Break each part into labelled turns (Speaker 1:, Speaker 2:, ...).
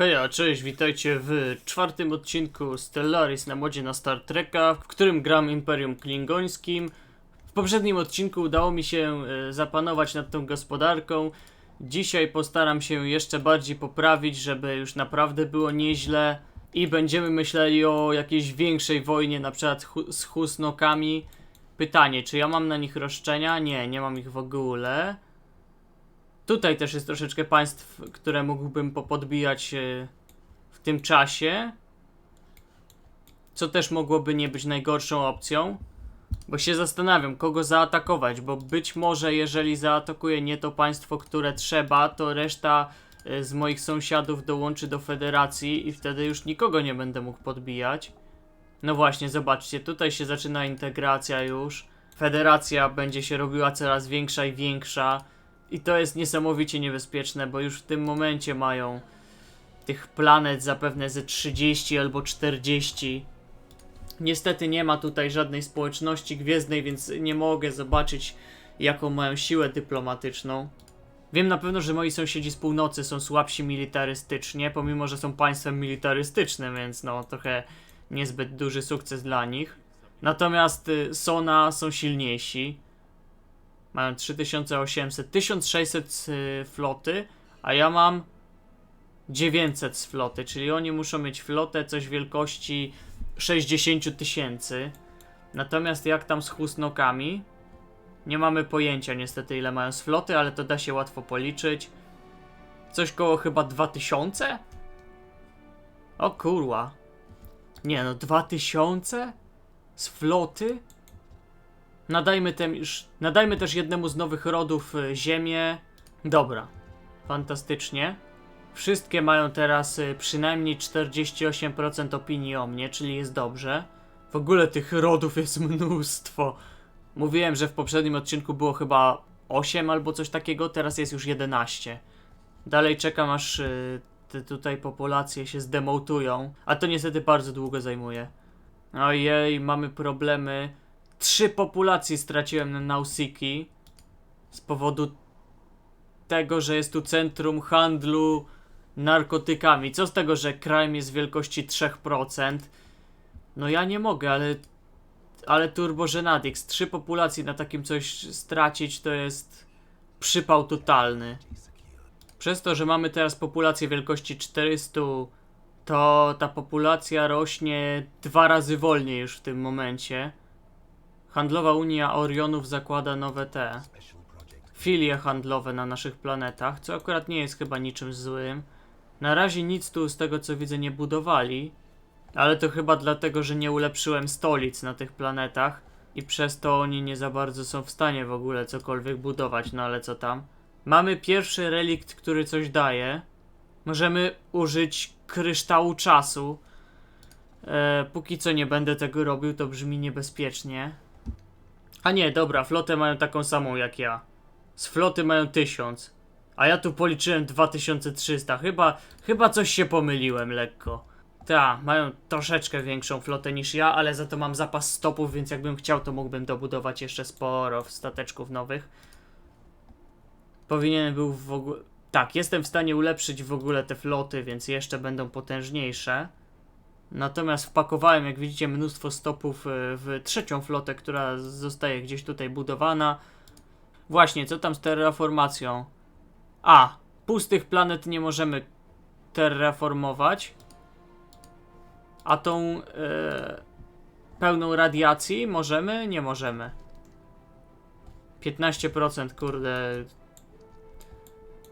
Speaker 1: Heja, cześć, witajcie w czwartym odcinku Stellaris na modzie na Star Treka, w którym gram Imperium Klingońskim. W poprzednim odcinku udało mi się e, zapanować nad tą gospodarką. Dzisiaj postaram się jeszcze bardziej poprawić, żeby już naprawdę było nieźle i będziemy myśleli o jakiejś większej wojnie, na przykład hu- z Husnokami. Pytanie, czy ja mam na nich roszczenia? Nie, nie mam ich w ogóle. Tutaj też jest troszeczkę państw, które mógłbym popodbijać e, w tym czasie. Co też mogłoby nie być najgorszą opcją. Bo się zastanawiam, kogo zaatakować, bo być może jeżeli zaatakuję nie to państwo, które trzeba, to reszta e, z moich sąsiadów dołączy do federacji i wtedy już nikogo nie będę mógł podbijać. No właśnie, zobaczcie, tutaj się zaczyna integracja już. Federacja będzie się robiła coraz większa i większa. I to jest niesamowicie niebezpieczne, bo już w tym momencie mają tych planet zapewne ze 30 albo 40. Niestety nie ma tutaj żadnej społeczności gwiezdnej, więc nie mogę zobaczyć, jaką mają siłę dyplomatyczną. Wiem na pewno, że moi sąsiedzi z północy są słabsi militarystycznie, pomimo że są państwem militarystycznym, więc no trochę niezbyt duży sukces dla nich. Natomiast y, Sona są silniejsi. Mają 3800, 1600 z floty, a ja mam 900 z floty, czyli oni muszą mieć flotę coś wielkości 60 tysięcy. Natomiast jak tam z husnokami? Nie mamy pojęcia niestety ile mają z floty, ale to da się łatwo policzyć. Coś koło chyba 2000? O kurwa. Nie no, 2000? Z floty? Nadajmy, tem już, nadajmy też jednemu z nowych rodów y, ziemię. Dobra, fantastycznie. Wszystkie mają teraz y, przynajmniej 48% opinii o mnie, czyli jest dobrze. W ogóle tych rodów jest mnóstwo. Mówiłem, że w poprzednim odcinku było chyba 8 albo coś takiego, teraz jest już 11. Dalej czekam aż y, te tutaj populacje się zdemotują, a to niestety bardzo długo zajmuje. Ojej, mamy problemy. Trzy populacje straciłem na Nausiki z powodu tego, że jest tu centrum handlu narkotykami. Co z tego, że crime jest wielkości 3%? No ja nie mogę, ale ale Turbo Genadix, trzy populacje na takim coś stracić to jest przypał totalny. Przez to, że mamy teraz populację wielkości 400, to ta populacja rośnie dwa razy wolniej już w tym momencie. Handlowa Unia Orionów zakłada nowe te filie handlowe na naszych planetach, co akurat nie jest chyba niczym złym. Na razie nic tu z tego co widzę nie budowali, ale to chyba dlatego, że nie ulepszyłem stolic na tych planetach i przez to oni nie za bardzo są w stanie w ogóle cokolwiek budować, no ale co tam. Mamy pierwszy relikt, który coś daje. Możemy użyć kryształu czasu. E, póki co nie będę tego robił, to brzmi niebezpiecznie. A nie, dobra, flotę mają taką samą jak ja. Z floty mają 1000. A ja tu policzyłem 2300. Chyba, chyba coś się pomyliłem lekko. Ta, mają troszeczkę większą flotę niż ja, ale za to mam zapas stopów, więc jakbym chciał, to mógłbym dobudować jeszcze sporo stateczków nowych. Powinien był w ogóle. Tak, jestem w stanie ulepszyć w ogóle te floty, więc jeszcze będą potężniejsze. Natomiast wpakowałem, jak widzicie, mnóstwo stopów e, w trzecią flotę, która zostaje gdzieś tutaj budowana. Właśnie, co tam z terraformacją? A, pustych planet nie możemy terraformować. A tą e, pełną radiacji możemy? Nie możemy. 15% kurde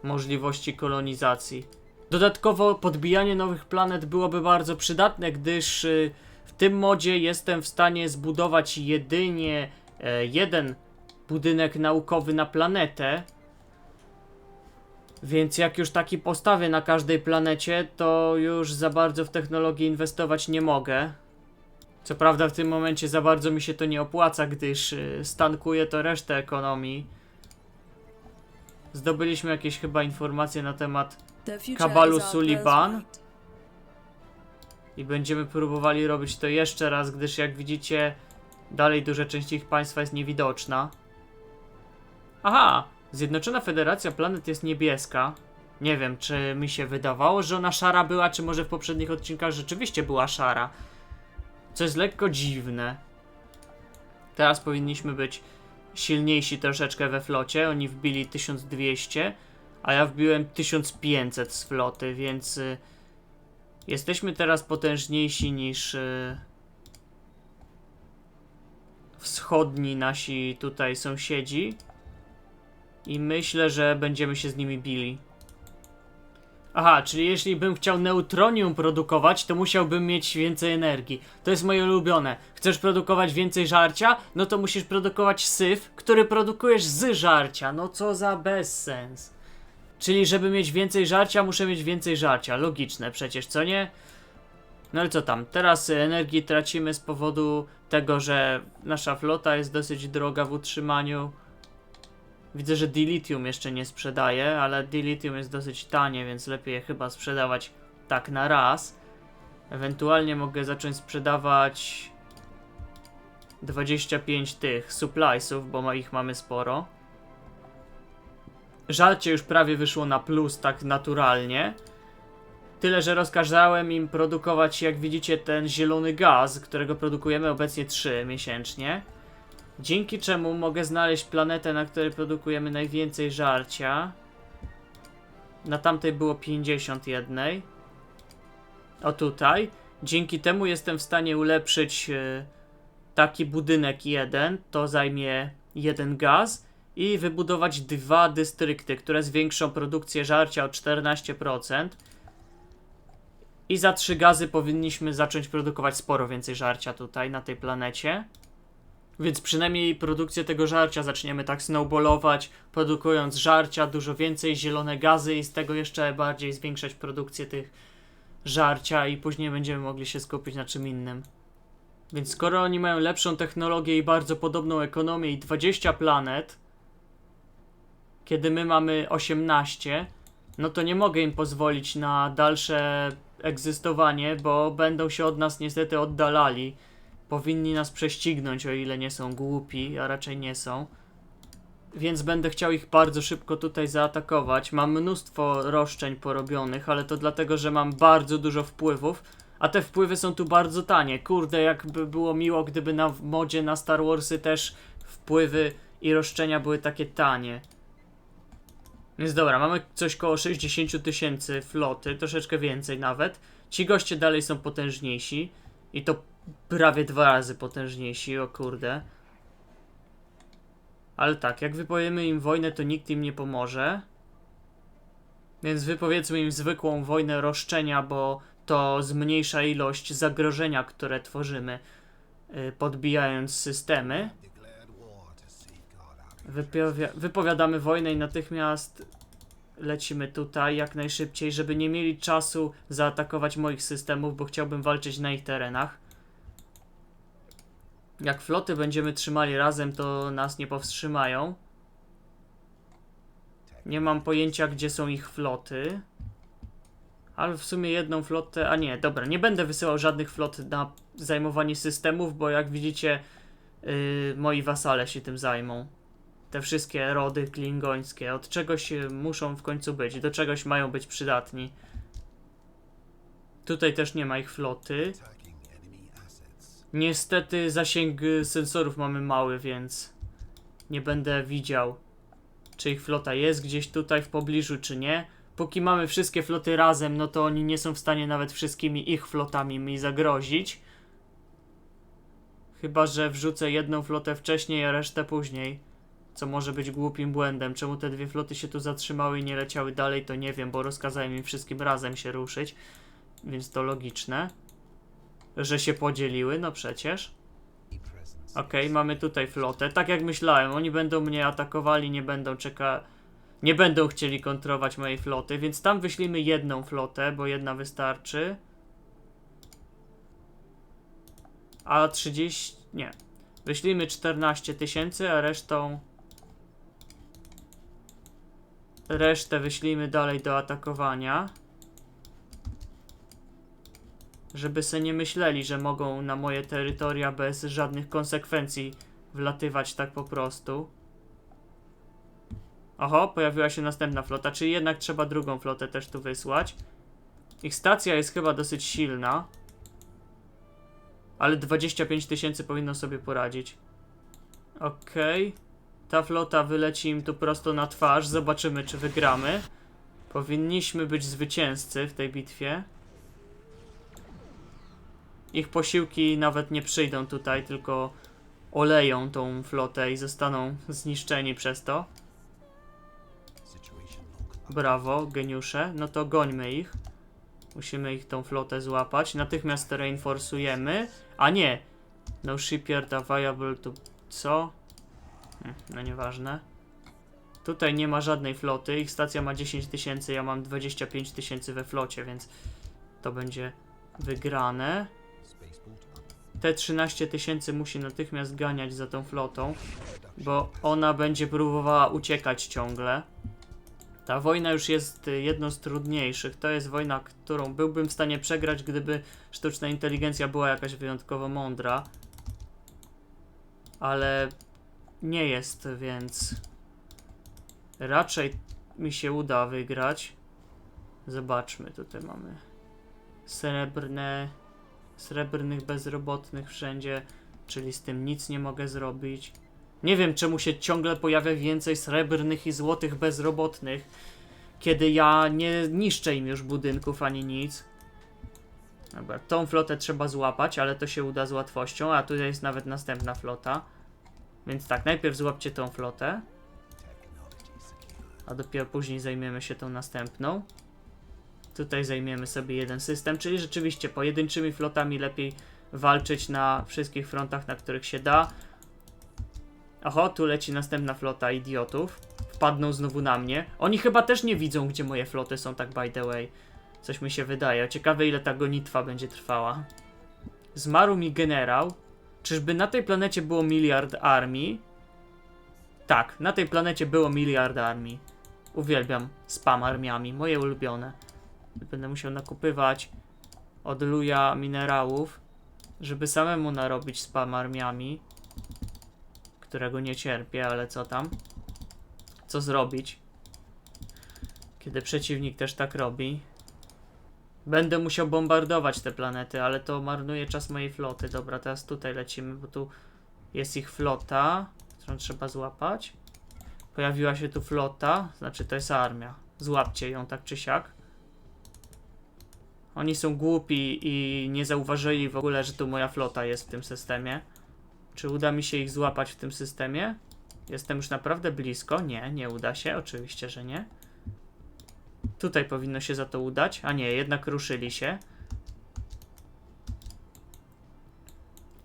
Speaker 1: możliwości kolonizacji. Dodatkowo podbijanie nowych planet byłoby bardzo przydatne, gdyż y, w tym modzie jestem w stanie zbudować jedynie e, jeden budynek naukowy na planetę. Więc jak już taki postawię na każdej planecie, to już za bardzo w technologię inwestować nie mogę. Co prawda w tym momencie za bardzo mi się to nie opłaca, gdyż y, stankuje to resztę ekonomii. Zdobyliśmy jakieś chyba informacje na temat
Speaker 2: Kabalu. Sullivan.
Speaker 1: i będziemy próbowali robić to jeszcze raz, gdyż jak widzicie, dalej duża część ich państwa jest niewidoczna. Aha! Zjednoczona Federacja Planet jest niebieska. Nie wiem, czy mi się wydawało, że ona szara była, czy może w poprzednich odcinkach rzeczywiście była szara. Co jest lekko dziwne. Teraz powinniśmy być silniejsi troszeczkę we flocie. Oni wbili 1200, a ja wbiłem 1500 z floty, więc y, jesteśmy teraz potężniejsi niż y, wschodni nasi tutaj sąsiedzi. I myślę, że będziemy się z nimi bili. Aha, czyli jeśli bym chciał neutronium produkować, to musiałbym mieć więcej energii. To jest moje ulubione. Chcesz produkować więcej żarcia? No to musisz produkować syf, który produkujesz z żarcia. No co za bezsens. Czyli żeby mieć więcej żarcia, muszę mieć więcej żarcia. Logiczne przecież, co nie? No ale co tam? Teraz y, energii tracimy z powodu tego, że nasza flota jest dosyć droga w utrzymaniu. Widzę, że dilithium jeszcze nie sprzedaje, ale dilithium jest dosyć tanie, więc lepiej je chyba sprzedawać tak na raz. Ewentualnie mogę zacząć sprzedawać 25 tych suppliesów, bo ich mamy sporo. Żarcie już prawie wyszło na plus tak naturalnie. Tyle, że rozkazałem im produkować, jak widzicie, ten zielony gaz, którego produkujemy obecnie 3 miesięcznie. Dzięki czemu mogę znaleźć planetę, na której produkujemy najwięcej żarcia. Na tamtej było 51. O tutaj. Dzięki temu jestem w stanie ulepszyć e, taki budynek jeden. To zajmie jeden gaz. I wybudować dwa dystrykty, które zwiększą produkcję żarcia o 14%. I za trzy gazy powinniśmy zacząć produkować sporo więcej żarcia tutaj na tej planecie. Więc przynajmniej produkcję tego żarcia zaczniemy tak snowballować, produkując żarcia, dużo więcej, zielone gazy i z tego jeszcze bardziej zwiększać produkcję tych żarcia i później będziemy mogli się skupić na czym innym. Więc skoro oni mają lepszą technologię i bardzo podobną ekonomię i 20 planet, kiedy my mamy 18, no to nie mogę im pozwolić na dalsze egzystowanie, bo będą się od nas niestety oddalali. Powinni nas prześcignąć, o ile nie są głupi, a raczej nie są. Więc będę chciał ich bardzo szybko tutaj zaatakować. Mam mnóstwo roszczeń porobionych, ale to dlatego, że mam bardzo dużo wpływów. A te wpływy są tu bardzo tanie. Kurde, jakby było miło, gdyby na modzie na Star Warsy też wpływy i roszczenia były takie tanie. Więc dobra, mamy coś koło 60 000 tysięcy floty, troszeczkę więcej nawet. Ci goście dalej są potężniejsi. I to prawie dwa razy potężniejsi, o kurde. Ale tak, jak wypowiemy im wojnę, to nikt im nie pomoże. Więc wypowiedzmy im zwykłą wojnę roszczenia, bo to zmniejsza ilość zagrożenia, które tworzymy, y, podbijając systemy. Wypowia- wypowiadamy wojnę i natychmiast lecimy tutaj jak najszybciej, żeby nie mieli czasu zaatakować moich systemów, bo chciałbym walczyć na ich terenach. Jak floty będziemy trzymali razem, to nas nie powstrzymają. Nie mam pojęcia, gdzie są ich floty. Ale w sumie jedną flotę. A nie, dobra, nie będę wysyłał żadnych flot na zajmowanie systemów, bo jak widzicie, yy, moi wasale się tym zajmą. Te wszystkie rody klingońskie od czegoś y, muszą w końcu być, do czegoś mają być przydatni. Tutaj też nie ma ich floty. Niestety zasięg y, sensorów mamy mały, więc nie będę widział, czy ich flota jest gdzieś tutaj w pobliżu, czy nie. Póki mamy wszystkie floty razem, no to oni nie są w stanie nawet wszystkimi ich flotami mi zagrozić. Chyba, że wrzucę jedną flotę wcześniej, a resztę później. Co może być głupim błędem. Czemu te dwie floty się tu zatrzymały i nie leciały dalej, to nie wiem, bo rozkazałem im wszystkim razem się ruszyć. Więc to logiczne. Że się podzieliły, no przecież. Okej, mamy tutaj flotę. Tak jak myślałem, oni będą mnie atakowali, nie będą czeka... Nie będą chcieli kontrolować mojej floty, więc tam wyślimy jedną flotę, bo jedna wystarczy. A 30... nie. Wyślijmy 14 tysięcy, a resztą... Resztę wyślijmy dalej do atakowania. Żeby se nie myśleli, że mogą na moje terytoria bez żadnych konsekwencji wlatywać tak po prostu. Oho, pojawiła się następna flota, czyli jednak trzeba drugą flotę też tu wysłać. Ich stacja jest chyba dosyć silna. Ale 25 tysięcy powinno sobie poradzić. Okej. Ta flota wyleci im tu prosto na twarz. Zobaczymy, czy wygramy. Powinniśmy być zwycięzcy w tej bitwie. Ich posiłki nawet nie przyjdą tutaj, tylko oleją tą flotę i zostaną zniszczeni przez to. Brawo, geniusze. No to gońmy ich. Musimy ich tą flotę złapać. Natychmiast reinforcujemy. A nie! No shipyard available to... Co? Hm, no nieważne. Tutaj nie ma żadnej floty. Ich stacja ma 10 tysięcy, ja mam 25 tysięcy we flocie, więc to będzie wygrane. Te 13 tysięcy musi natychmiast ganiać za tą flotą, bo ona będzie próbowała uciekać ciągle. Ta wojna już jest y, jedną z trudniejszych. To jest wojna, którą byłbym w stanie przegrać, gdyby sztuczna inteligencja była jakaś wyjątkowo mądra. Ale nie jest, więc raczej mi się uda wygrać. Zobaczmy, tutaj mamy srebrne, srebrnych bezrobotnych wszędzie, czyli z tym nic nie mogę zrobić. Nie wiem, czemu się ciągle pojawia więcej srebrnych i złotych bezrobotnych, kiedy ja nie niszczę im już budynków ani nic. Dobra, tą flotę trzeba złapać, ale to się uda z łatwością, a tutaj jest nawet następna flota. Więc tak, najpierw złapcie tą flotę, a dopiero później zajmiemy się tą następną. Tutaj zajmiemy sobie jeden system, czyli rzeczywiście pojedynczymi flotami lepiej walczyć na wszystkich frontach, na których się da. Oho, tu leci następna flota idiotów. Wpadną znowu na mnie. Oni chyba też nie widzą, gdzie moje floty są, tak by the way. Coś mi się wydaje. Ciekawe, ile ta gonitwa będzie trwała. Zmarł mi generał. Czyżby na tej planecie było miliard armii? Tak, na tej planecie było miliard armii. Uwielbiam spam armiami, moje ulubione. Będę musiał nakupywać od luja minerałów, żeby samemu narobić spam armiami którego nie cierpię, ale co tam? Co zrobić? Kiedy przeciwnik też tak robi. Będę musiał bombardować te planety, ale to marnuje czas mojej floty. Dobra, teraz tutaj lecimy, bo tu jest ich flota, którą trzeba złapać. Pojawiła się tu flota, znaczy to jest armia. Złapcie ją tak czy siak. Oni są głupi i nie zauważyli w ogóle, że tu moja flota jest w tym systemie. Czy uda mi się ich złapać w tym systemie? Jestem już naprawdę blisko. Nie, nie uda się. Oczywiście, że nie. Tutaj powinno się za to udać. A nie, jednak ruszyli się.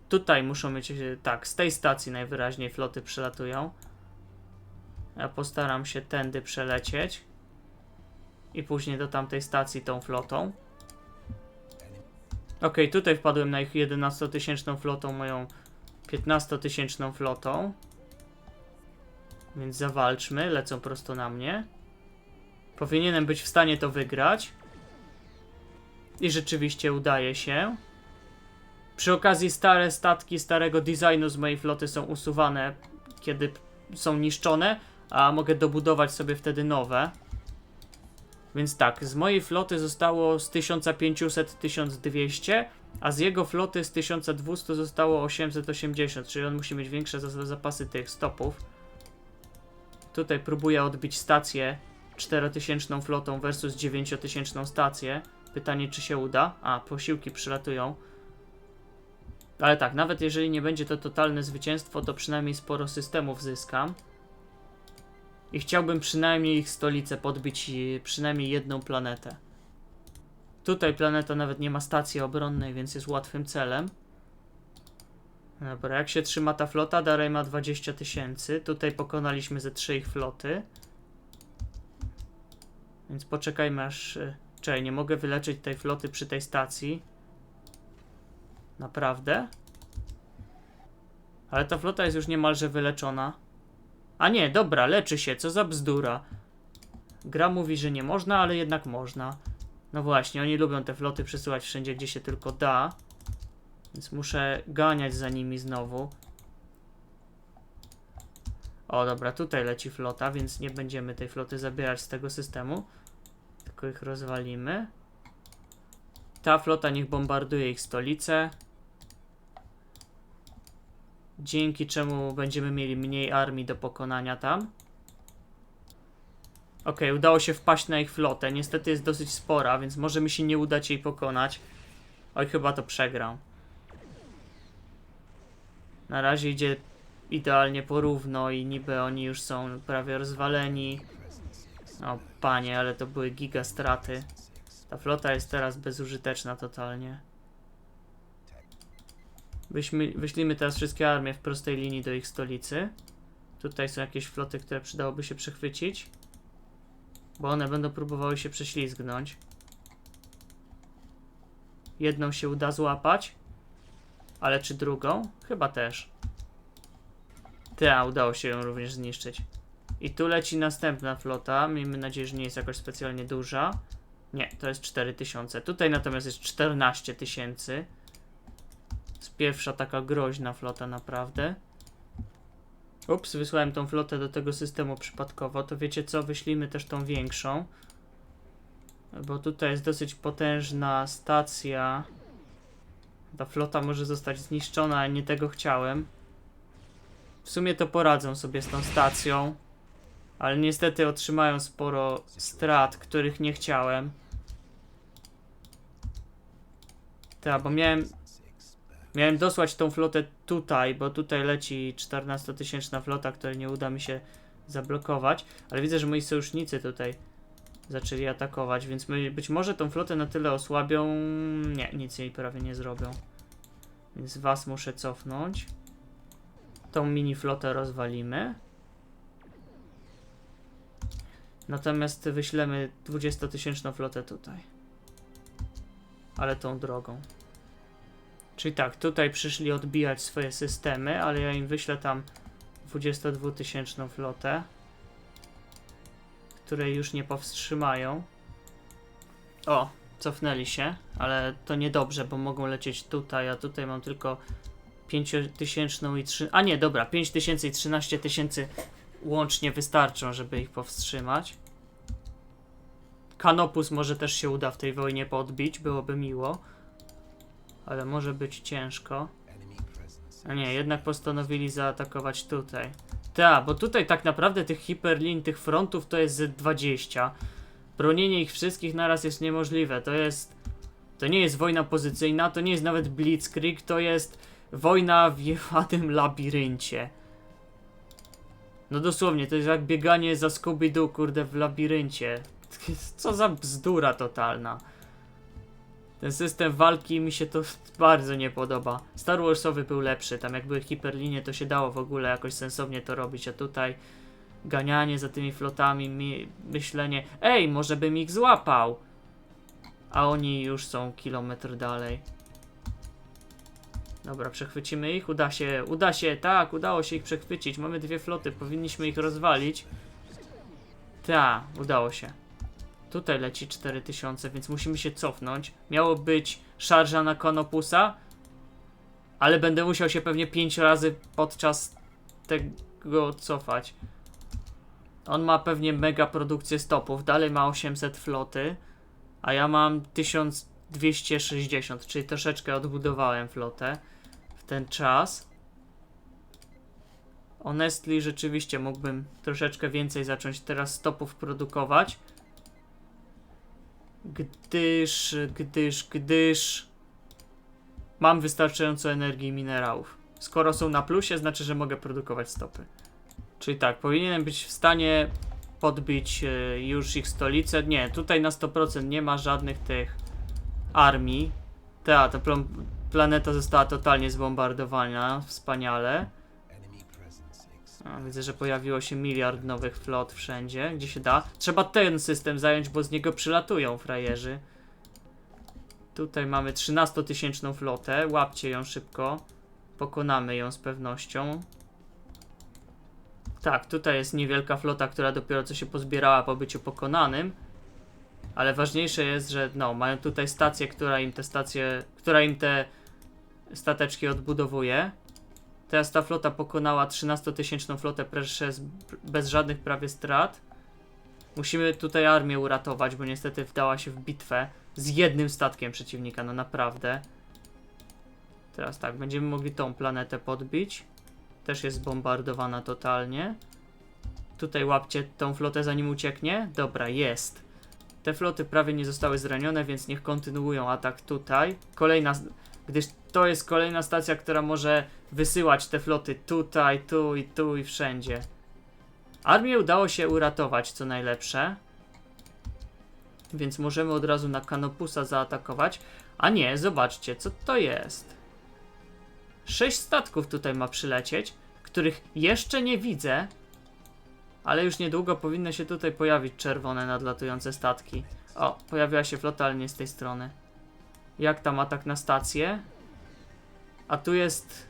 Speaker 1: Tutaj muszą mieć... Tak, z tej stacji najwyraźniej floty przelatują. Ja postaram się tędy przelecieć. I później do tamtej stacji tą flotą. Okej, tutaj wpadłem na ich 11-tysięczną flotą, moją 15-tysięczną flotą. Więc zawalczmy, lecą prosto na mnie. Powinienem być w stanie to wygrać. I rzeczywiście udaje się. Przy okazji stare statki starego designu z mojej floty są usuwane, kiedy są niszczone, a mogę dobudować sobie wtedy nowe. Więc tak, z mojej floty zostało z 1500 1200, a z jego floty z 1200 zostało 880, czyli on musi mieć większe za- zapasy tych stopów. Tutaj próbuję odbić stację 4000 flotą versus 9000 stację. Pytanie, czy się uda? A, posiłki przylatują. Ale tak, nawet jeżeli nie będzie to totalne zwycięstwo, to przynajmniej sporo systemów zyskam. I chciałbym przynajmniej ich stolicę podbić, i przynajmniej jedną planetę. Tutaj planeta nawet nie ma stacji obronnej, więc jest łatwym celem. Dobra, jak się trzyma ta flota? Dalej ma 20 tysięcy. Tutaj pokonaliśmy ze trzy ich floty. Więc poczekajmy aż... y, Czekaj, nie mogę wyleczyć tej floty przy tej stacji. Naprawdę? Ale ta flota jest już niemalże wyleczona. A nie, dobra, leczy się, co za bzdura. Gra mówi, że nie można, ale jednak można. No właśnie, oni lubią te floty przesyłać wszędzie, gdzie się tylko da. Więc muszę ganiać za nimi znowu. O, dobra, tutaj leci flota, więc nie będziemy tej floty zabierać z tego systemu. Tylko ich rozwalimy. Ta flota niech bombarduje ich stolicę. Dzięki czemu będziemy mieli mniej armii do pokonania tam. Okej, udało się wpaść na ich flotę. Niestety jest dosyć spora, więc może mi się nie udać jej pokonać. Oj, chyba to przegram. Na razie idzie idealnie porówno i niby oni już są prawie rozwaleni. O panie, ale to były giga straty. Ta flota jest teraz bezużyteczna totalnie. Wyśmy, wyślimy teraz wszystkie armie w prostej linii do ich stolicy. Tutaj są jakieś floty, które przydałoby się przechwycić. Bo one będą próbowały się prześlizgnąć. Jedną się uda złapać. Ale czy drugą? Chyba też. Ta, udało się ją również zniszczyć. I tu leci następna flota. Miejmy nadzieję, że nie jest jakoś specjalnie duża. Nie, to jest 4000. Tutaj natomiast jest 14 tysięcy. Jest pierwsza taka groźna flota naprawdę. Ups, wysłałem tą flotę do tego systemu przypadkowo. To wiecie co? Wyślimy też tą większą. Bo tutaj jest dosyć potężna stacja. Ta flota może zostać zniszczona, ale nie tego chciałem. W sumie to poradzą sobie z tą stacją. Ale niestety otrzymają sporo strat, których nie chciałem. Tak, bo miałem. Miałem dosłać tą flotę tutaj, bo tutaj leci 14-tysięczna flota, której nie uda mi się zablokować. Ale widzę, że moi sojusznicy tutaj zaczęli atakować, więc my być może tą flotę na tyle osłabią. Nie, nic jej prawie nie zrobią. Więc was muszę cofnąć. Tą mini flotę rozwalimy. Natomiast wyślemy 20-tysięczną flotę tutaj. Ale tą drogą. Czyli tak, tutaj przyszli odbijać swoje systemy, ale ja im wyślę tam 22-tysięczną flotę, której już nie powstrzymają. O, cofnęli się, ale to niedobrze, bo mogą lecieć tutaj, a tutaj mam tylko 5000 i 3. A nie, dobra, 5000 i 13 tysięcy łącznie wystarczą, żeby ich powstrzymać. Kanopus może też się uda w tej wojnie podbić, byłoby miło. Ale może być ciężko. A nie, jednak postanowili zaatakować tutaj. Tak, bo tutaj tak naprawdę tych hiperlin, tych frontów to jest z 20. Bronienie ich wszystkich naraz jest niemożliwe. To jest. To nie jest wojna pozycyjna, to nie jest nawet blitzkrieg, to jest wojna w jechanym labiryncie. No dosłownie, to jest jak bieganie za Scooby-Doo, kurde, w labiryncie. Co za bzdura totalna. Ten system walki mi się to bardzo nie podoba. Star Warsowy był lepszy, tam jak były hiperlinie to się dało w ogóle jakoś sensownie to robić, a tutaj ganianie za tymi flotami, mi, myślenie, ej, może bym ich złapał. A oni już są kilometr dalej. Dobra, przechwycimy ich, uda się, uda się, tak, udało się ich przechwycić. Mamy dwie floty, powinniśmy ich rozwalić. Tak, udało się. Tutaj leci 4000, więc musimy się cofnąć. Miało być szarża na Konopusa, ale będę musiał się pewnie 5 razy podczas tego cofać. On ma pewnie mega produkcję stopów, dalej ma 800 floty, a ja mam 1260, czyli troszeczkę odbudowałem flotę ten czas. Honestly, rzeczywiście mógłbym troszeczkę więcej zacząć teraz stopów produkować. Gdyż, gdyż, gdyż mam wystarczająco energii i minerałów. Skoro są na plusie, znaczy, że mogę produkować stopy. Czyli tak, powinienem być w stanie podbić e, już ich stolicę. Nie, tutaj na 100% nie ma żadnych tych armii. Ta, pl planeta została totalnie zbombardowana. Wspaniale. A, widzę, że pojawiło się miliard nowych flot wszędzie, gdzie się da. Trzeba ten system zająć, bo z niego przylatują frajerzy. Tutaj mamy 13-tysięczną flotę. Łapcie ją szybko. Pokonamy ją z pewnością. Tak, tutaj jest niewielka flota, która dopiero co się pozbierała po byciu pokonanym. Ale ważniejsze jest, że no, mają tutaj stację, która im te stacje, która im te stateczki odbudowuje. Teraz ta flota pokonała 13-tysięczną flotę przez, bez żadnych prawie strat. Musimy tutaj armię uratować, bo niestety wdała się w bitwę z jednym statkiem przeciwnika, no naprawdę. Teraz tak, będziemy mogli tą planetę podbić. Też jest bombardowana totalnie. Tutaj łapcie tą flotę zanim ucieknie. Dobra, jest. Te floty prawie nie zostały zranione, więc niech kontynuują atak tutaj. Kolejna, gdyż to jest kolejna stacja, która może wysyłać te floty tutaj, tu i tu i wszędzie. Armię udało się uratować, co najlepsze. Więc możemy od razu na Kanopusa zaatakować. A nie, zobaczcie, co to jest. Sześć statków tutaj ma przylecieć, których jeszcze nie widzę, ale już niedługo powinny się tutaj pojawić czerwone nadlatujące statki. O, pojawiła się flota, ale nie z tej strony. Jak tam atak na stację? A tu jest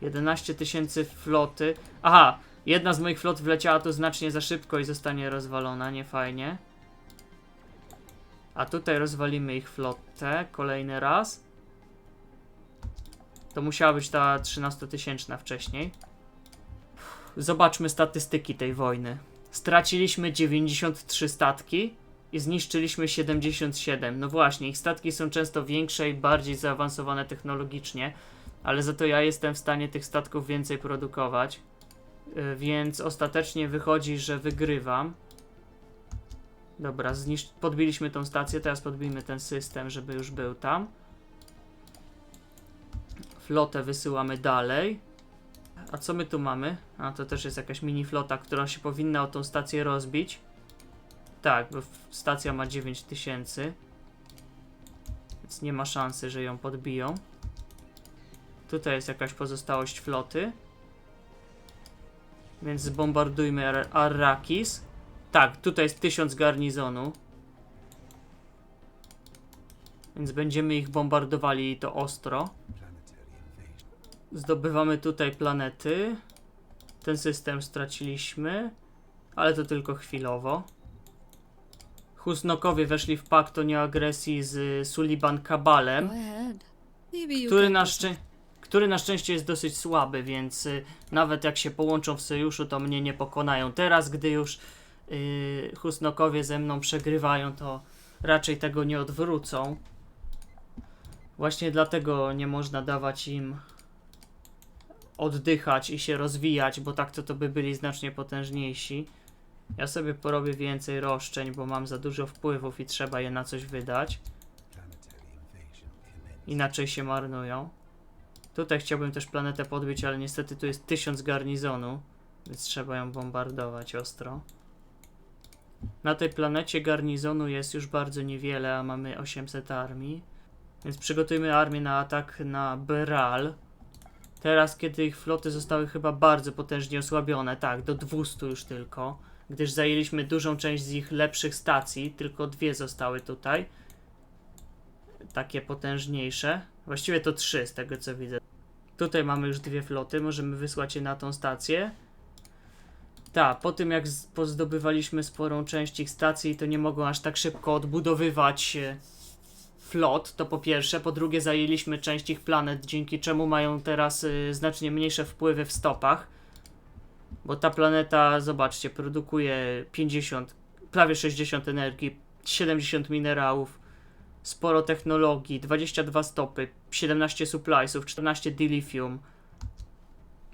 Speaker 1: 11 tysięcy floty. Aha, jedna z moich flot wleciała tu znacznie za szybko i zostanie rozwalona, nie fajnie. A tutaj rozwalimy ich flotę kolejny raz. To musiała być ta 13-tysięczna wcześniej. Zobaczmy statystyki tej wojny. Straciliśmy 93 statki i zniszczyliśmy 77. No właśnie, ich statki są często większe i bardziej zaawansowane technologicznie, ale za to ja jestem w stanie tych statków więcej produkować. Yy, Więc ostatecznie wychodzi, że wygrywam. Dobra, podbiliśmy tą stację, teraz podbijmy ten system, żeby już był tam. Flotę wysyłamy dalej. A co my tu mamy? A to też jest jakaś mini flota, która się powinna o tą stację rozbić. Tak, bo stacja ma 9000. Więc nie ma szansy, że ją podbiją. Tutaj jest jakaś pozostałość floty. Więc zbombardujmy Ar Arrakis. Tak, tutaj jest 1000 garnizonu. Więc będziemy ich bombardowali to ostro. Zdobywamy tutaj planety. Ten system straciliśmy, ale to tylko chwilowo. Husnokowie weszli w pakt o nieagresji z Suliban Kabalem, który na, szczę- który na szczęście jest dosyć słaby, więc y, nawet jak się połączą w sojuszu, to mnie nie pokonają. Teraz, gdy już y, Husnokowie ze mną przegrywają, to raczej tego nie odwrócą. Właśnie dlatego nie można dawać im oddychać i się rozwijać, bo tak to, to by byli znacznie potężniejsi. Ja sobie porobię więcej roszczeń, bo mam za dużo wpływów i trzeba je na coś wydać. Inaczej się marnują. Tutaj chciałbym też planetę podbić, ale niestety tu jest 1000 garnizonu, więc trzeba ją bombardować ostro. Na tej planecie garnizonu jest już bardzo niewiele, a mamy 800 armii. Więc przygotujmy armię na atak na Beral. Teraz, kiedy ich floty zostały chyba bardzo potężnie osłabione, tak, do 200 już tylko, gdyż zajęliśmy dużą część z ich lepszych stacji, tylko dwie zostały tutaj. Takie potężniejsze. Właściwie to trzy z tego co widzę. Tutaj mamy już dwie floty, możemy wysłać je na tą stację. Tak, po tym jak pozdobywaliśmy sporą część ich stacji, to nie mogą aż tak szybko odbudowywać e, flot, to po pierwsze. Po drugie, zajęliśmy część ich planet, dzięki czemu mają teraz y, znacznie mniejsze wpływy w stopach. Bo ta planeta, zobaczcie, produkuje 50, prawie 60 energii, 70 minerałów, sporo technologii, 22 stopy, 17 suppliesów, 14 dilithium.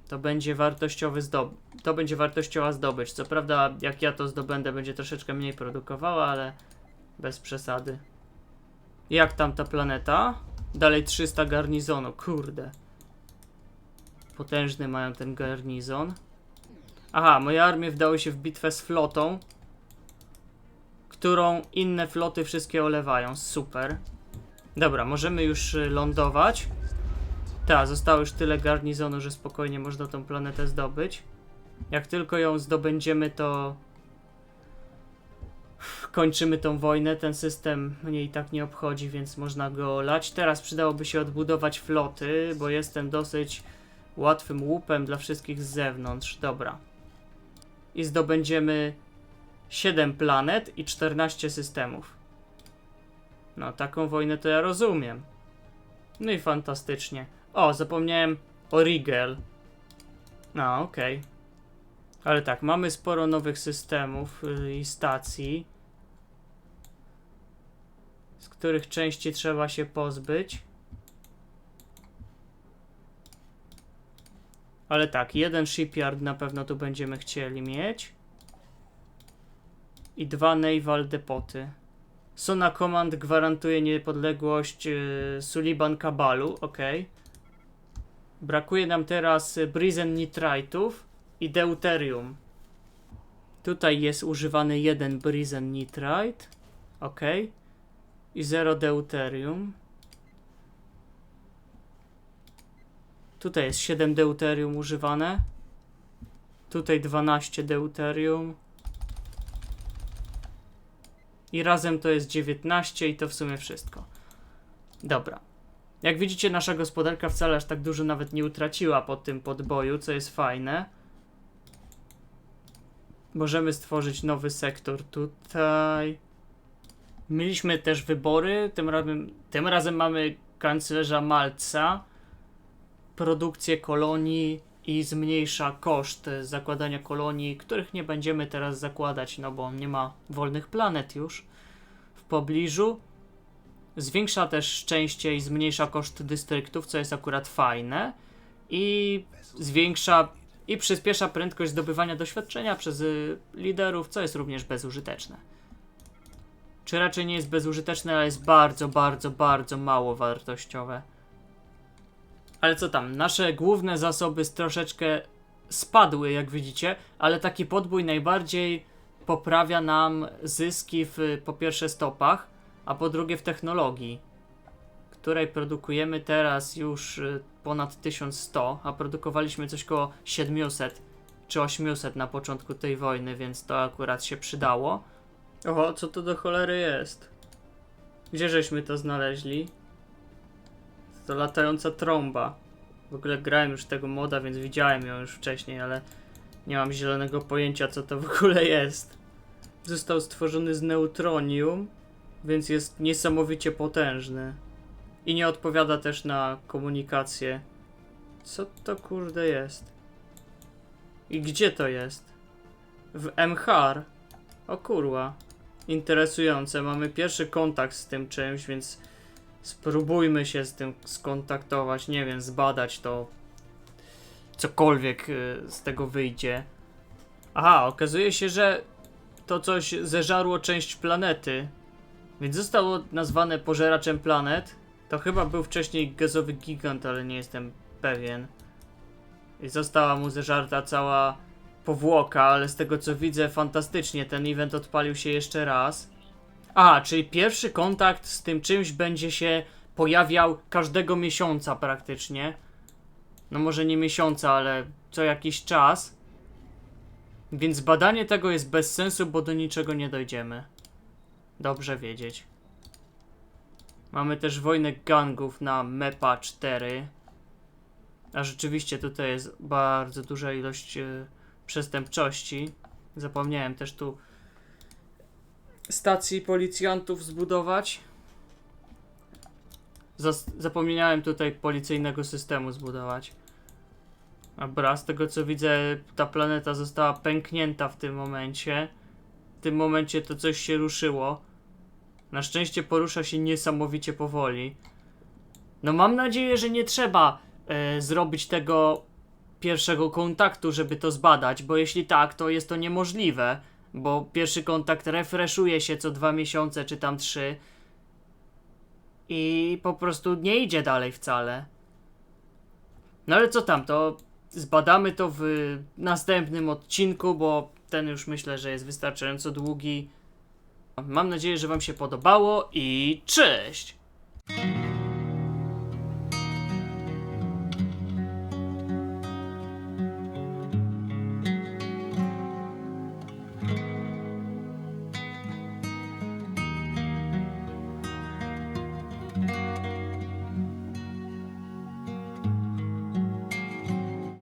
Speaker 1: To będzie wartościowy zdob to będzie wartościowa zdobycz. Co prawda, jak ja to zdobędę, będzie troszeczkę mniej produkowała, ale bez przesady. Jak tam ta planeta? Dalej 300 garnizonu, kurde. Potężny mają ten garnizon. Aha, moje armie wdały się w bitwę z flotą, którą inne floty wszystkie olewają. Super. Dobra, możemy już y, lądować. Tak, zostało już tyle garnizonu, że spokojnie można tą planetę zdobyć. Jak tylko ją zdobędziemy, to kończymy tą wojnę. Ten system mnie i tak nie obchodzi, więc można go lać. Teraz przydałoby się odbudować floty, bo jestem dosyć łatwym łupem dla wszystkich z zewnątrz. Dobra. I zdobędziemy 7 planet i 14 systemów. No, taką wojnę to ja rozumiem. No i fantastycznie. O, zapomniałem o Rigel. No, okej. Ale tak, mamy sporo nowych systemów y, i stacji, z których części trzeba się pozbyć. Ale tak, jeden shipyard na pewno tu będziemy chcieli mieć. I dwa naval depoty. Sona Command gwarantuje niepodległość y, Suliban Kabalu, ok. Brakuje nam teraz y, Brizen Nitritów i Deuterium. Tutaj jest używany jeden Brizen Nitrite, ok. I zero Deuterium. Tutaj jest 7 deuterium używane. Tutaj 12 deuterium. I razem to jest 19 i to w sumie wszystko. Dobra. Jak widzicie, nasza gospodarka wcale aż tak dużo nawet nie utraciła po tym podboju, co jest fajne. Możemy stworzyć nowy sektor tutaj. Mieliśmy też wybory. Tym razem, tym razem mamy kanclerza Malca produkcję kolonii i zmniejsza koszt zakładania kolonii, których nie będziemy teraz zakładać, no bo nie ma wolnych planet już w pobliżu. Zwiększa też szczęście i zmniejsza koszt dystryktów, co jest akurat fajne. I zwiększa i przyspiesza prędkość zdobywania doświadczenia przez y, liderów, co jest również bezużyteczne. Czy raczej nie jest bezużyteczne, ale jest bardzo, bardzo, bardzo mało wartościowe. Ale co tam, nasze główne zasoby troszeczkę spadły, jak widzicie, ale taki podbój najbardziej poprawia nam zyski w po pierwsze stopach, a po drugie w technologii, której produkujemy teraz już y, ponad 1100, a produkowaliśmy coś koło 700 czy 800 na początku tej wojny, więc to akurat się przydało. Oho, co to do cholery jest? Gdzie żeśmy to znaleźli? To latająca trąba. W ogóle grałem już tego moda, więc widziałem ją już wcześniej, ale nie mam zielonego pojęcia, co to w ogóle jest. Został stworzony z neutronium, więc jest niesamowicie potężny. I nie odpowiada też na komunikację. Co to kurde jest? I gdzie to jest? W MHR. O kurwa. Interesujące. Mamy pierwszy kontakt z tym czymś, więc spróbujmy się z tym skontaktować. Nie wiem, zbadać to. Cokolwiek y, z tego wyjdzie. Aha, okazuje się, że to coś zeżarło część planety. Więc zostało nazwane pożeraczem planet. To chyba był wcześniej gazowy gigant, ale nie jestem pewien. I została mu zeżarta cała powłoka, ale z tego co widzę, fantastycznie ten event odpalił się jeszcze raz. A, czyli pierwszy kontakt z tym czymś będzie się pojawiał każdego miesiąca praktycznie. No może nie miesiąca, ale co jakiś czas. Więc badanie tego jest bez sensu, bo do niczego nie dojdziemy. Dobrze wiedzieć. Mamy też wojnę gangów na MEPA 4. A rzeczywiście tutaj jest bardzo duża ilość e, przestępczości. Zapomniałem też tu stacji policjantów zbudować. Zas- zapomniałem tutaj policyjnego systemu zbudować. Dobra, z tego co widzę, ta planeta została pęknięta w tym momencie. W tym momencie to coś się ruszyło. Na szczęście porusza się niesamowicie powoli. No mam nadzieję, że nie trzeba e, zrobić tego pierwszego kontaktu, żeby to zbadać, bo jeśli tak, to jest to niemożliwe, bo pierwszy kontakt refreshuje się co dwa miesiące czy tam trzy i po prostu nie idzie dalej wcale. No ale co tam, to zbadamy to w następnym odcinku, bo ten już myślę, że jest wystarczająco długi. Mam nadzieję, że Wam się podobało i cześć!